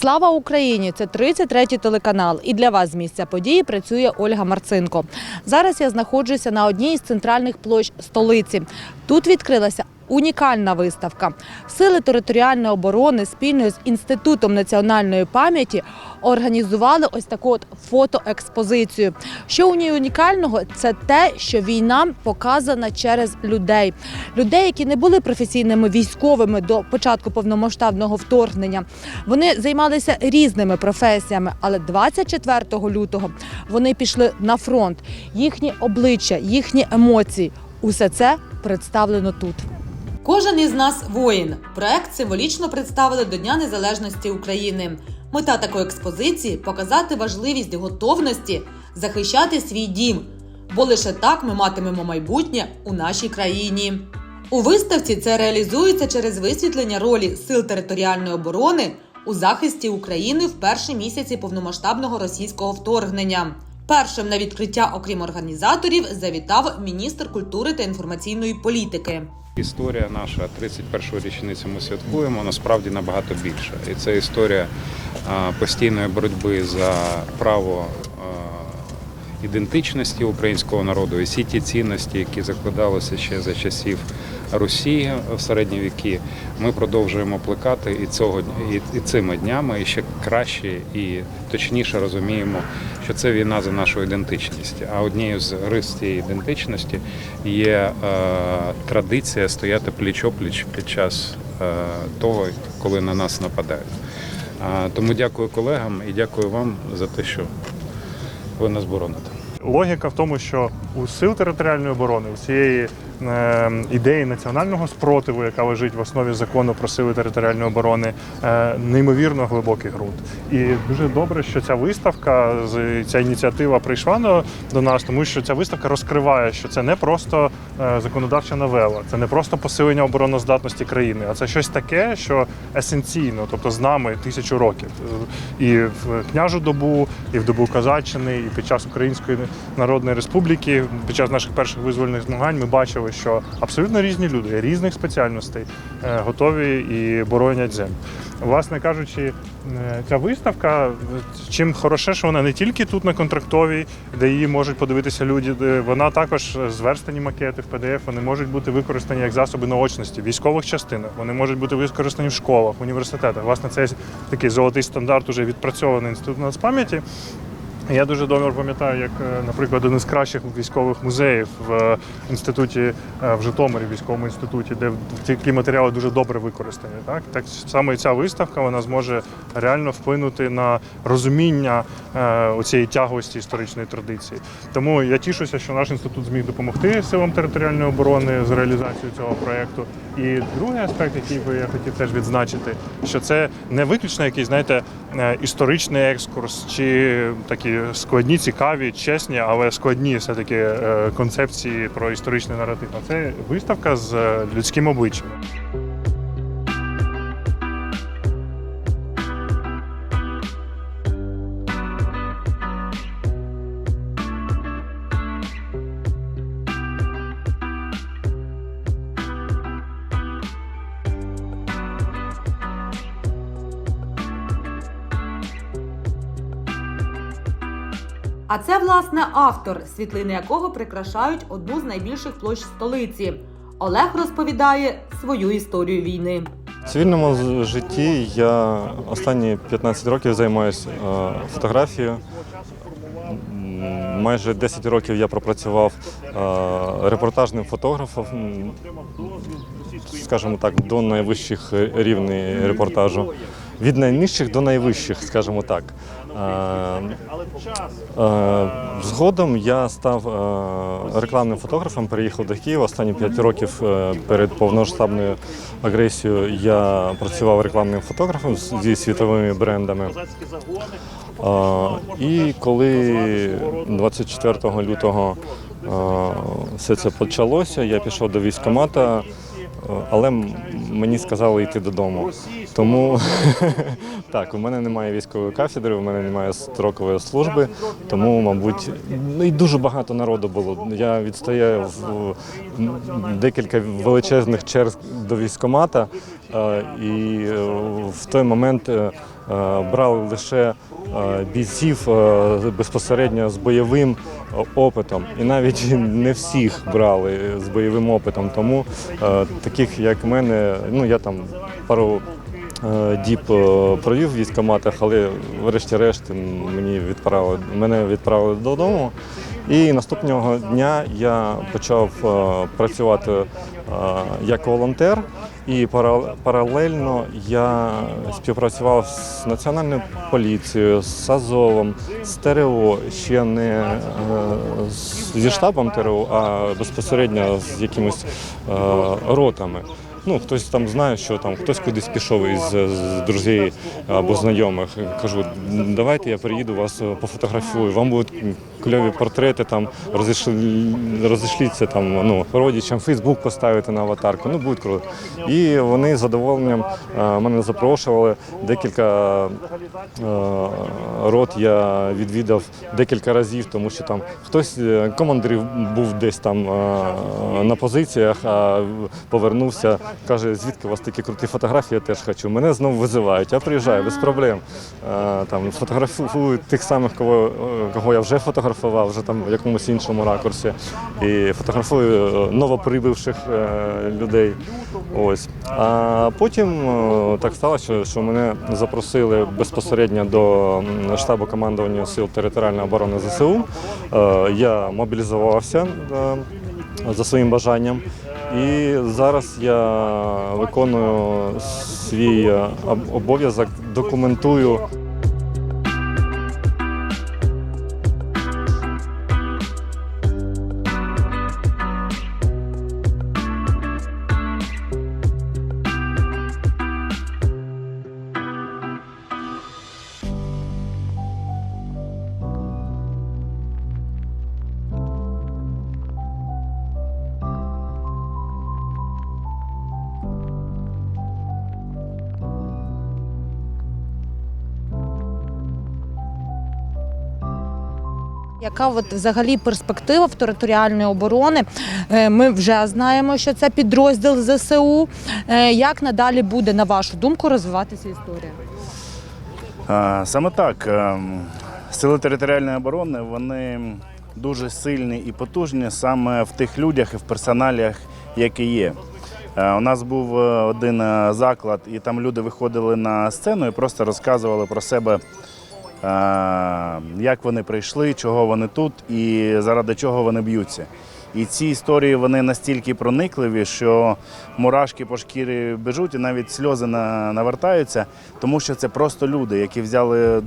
Слава Україні! Це 33-й телеканал. І для вас з місця події працює Ольга Марцинко. Зараз я знаходжуся на одній із центральних площ столиці. Тут відкрилася унікальна виставка. Сили територіальної оборони спільно з інститутом національної пам'яті організували ось таку от фотоекспозицію. Що у ній унікального, це те, що війна показана через людей. Людей, які не були професійними військовими до початку повномасштабного вторгнення. Вони займалися різними професіями, але 24 лютого вони пішли на фронт. Їхні обличчя, їхні емоції усе це представлено тут. Кожен із нас воїн. Проект символічно представили до Дня Незалежності України. Мета такої експозиції показати важливість готовності захищати свій дім, бо лише так ми матимемо майбутнє у нашій країні. У виставці це реалізується через висвітлення ролі сил територіальної оборони у захисті України в перші місяці повномасштабного російського вторгнення. Першим на відкриття, окрім організаторів, завітав міністр культури та інформаційної політики. Історія наша 31-ї річниці ми святкуємо насправді набагато більше. І це історія постійної боротьби за право ідентичності українського народу і всі ті цінності, які закладалися ще за часів Росії в середні віки. Ми продовжуємо плекати і цього і, цими днями і ще краще і точніше розуміємо, що це війна за нашу ідентичність. А однією з рис цієї ідентичності є е, традиція стояти пліч-опліч під час е, того, коли на нас нападають. Тому дякую колегам і дякую вам за те, що ви нас бороните. Логіка в тому, що у сил територіальної оборони, у цієї ідеї національного спротиву, яка лежить в основі закону про сили територіальної оборони, е, неймовірно глибокий ґрунт. І дуже добре, що ця виставка, ця ініціатива прийшла до, до нас, тому що ця виставка розкриває, що це не просто е, законодавча новела, це не просто посилення обороноздатності країни, а це щось таке, що есенційно, тобто з нами тисячу років. І в княжу добу, і в добу Казаччини, і під час Української Народної Республіки, під час наших перших визвольних змагань, ми бачили, що абсолютно різні люди різних спеціальностей е, готові і боронять землю. Власне кажучи, е, ця виставка, чим хороше, що вона не тільки тут на контрактовій, де її можуть подивитися люди, вона також зверстані макети в PDF, вони можуть бути використані як засоби наочності в військових частинах, вони можуть бути використані в школах, в університетах. Власне, це такий золотий стандарт, уже відпрацьований інститут нацпам'яті. Я дуже добре пам'ятаю, як, е, наприклад, один з кращих військових музеїв в е, інституті е, в Житомирі, військовому інституті, де такі матеріали дуже добре використані. Так, так саме ця виставка вона зможе реально вплинути на розуміння оцієї тяглості історичної традиції. Тому я тішуся, що наш інститут зміг допомогти силам територіальної оборони з реалізацією цього проєкту. І другий аспект, який би я хотів теж відзначити, що це не виключно якийсь, знаєте, історичний екскурс чи такі складні, цікаві, чесні, але складні все-таки е, концепції про історичний наратив. А це виставка з е, людським обличчям. А це, власне, автор, світлини якого прикрашають одну з найбільших площ столиці. Олег розповідає свою історію війни. В цивільному житті я останні 15 років займаюся е, фотографією. Майже 10 років я пропрацював е, репортажним фотографом, скажімо так, до найвищих рівнів репортажу. Від найнижчих до найвищих, скажімо так. Е, Е, Згодом я став е, рекламним фотографом, переїхав до Києва. Останні 5 років перед повномасштабною агресією я працював рекламним фотографом зі світовими брендами. І коли 24 лютого все це почалося, я пішов до військкомата. Але мені сказали йти додому. Тому так, у мене немає військової кафедри, у мене немає строкової служби, тому, мабуть, ну і дуже багато народу було. Я відстояв декілька величезних черг до військомата, е, і е, в той момент е, брали лише е, бійців е, безпосередньо з бойовим е, опитом. І навіть не всіх брали з бойовим опитом. Тому е, таких, як мене, ну я там пару е, діб е, провів в військкоматах, але врешті-решт мені відправили, мене відправили додому. І наступного дня я почав е, працювати е, як волонтер, і пара- паралельно я співпрацював з національною поліцією, з Азовом, з ТРО, ще не е, зі штабом ТРО, а безпосередньо з якимись е, ротами. Ну, хтось там знає, що там хтось кудись пішов із з друзів або знайомих. Кажу, давайте я приїду, вас е, пофотографую. Вам будуть кльові портрети, там розійшліться там ну, родичам, Фейсбук поставити на аватарку. Ну, будуть круто. І вони з задоволенням е, мене запрошували. Декілька е, рот я відвідав декілька разів, тому що там хтось е, командир був десь там е, на позиціях, а повернувся, каже, звідки у вас такі круті фотографії, я теж хочу. Мене знову визивають, я приїжджаю без проблем. Е, Там фотографую тих самих, кого, е, кого я вже фотографував, вже там в якомусь іншому ракурсі. І фотографую е, новоприбивших людей. Ось. А потім так сталося, що, мене запросили безпосередньо до штабу командування сил територіальної оборони ЗСУ. Я мобілізувався за своїм бажанням. І зараз я виконую свій е, обов'язок, документую Яка от взагалі перспектива в територіальної оборони? Е, Ми вже знаємо, що це підрозділ ЗСУ. Е, Як надалі буде, на вашу думку, розвиватися історія? Саме так. Ем, Сили територіальної оборони вони дуже сильні і потужні саме в тих людях і в персоналіях, які є. Е, У нас був один заклад, і там люди виходили на сцену і просто розказували про себе, як вони прийшли, чого вони тут і заради чого вони б'ються. І ці історії вони настільки проникливі, що мурашки по шкірі біжуть і навіть сльози навертаються, тому що це просто люди, які взяли е,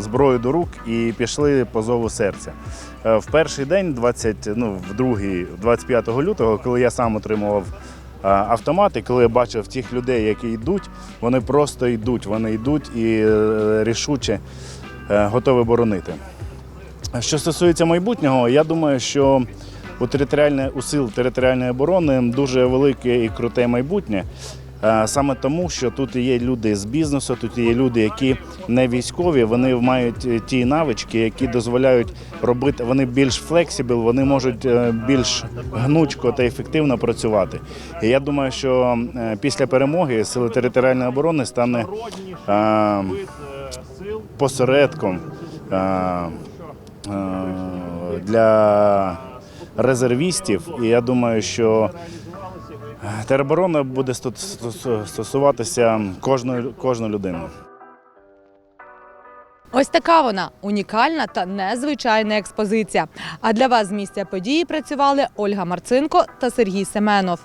зброю до рук і пішли по зову серця. Е, В перший день, 20, ну, в другий, 25 лютого, коли я сам отримував е, автомат, і коли я бачив тих людей, які йдуть, вони просто йдуть, вони йдуть і рішуче готові боронити. Що стосується майбутнього, я думаю, що у, територіальне, у сил територіальної оборони дуже велике і круте майбутнє. Е, Саме тому, що тут є люди з бізнесу, тут є люди, які не військові, вони мають е, ті навички, які дозволяють робити. Вони більш флексібл, вони можуть е, більш гнучко та ефективно працювати. І я думаю, що е, після перемоги сили територіальної оборони стане е, посередком е, е, для резервістів. І я думаю, що тероборона буде сто- сто- стосуватися кожної, кожної людини. Ось така вона унікальна та незвичайна експозиція. А для вас з місця події працювали Ольга Марцинко та Сергій Семенов.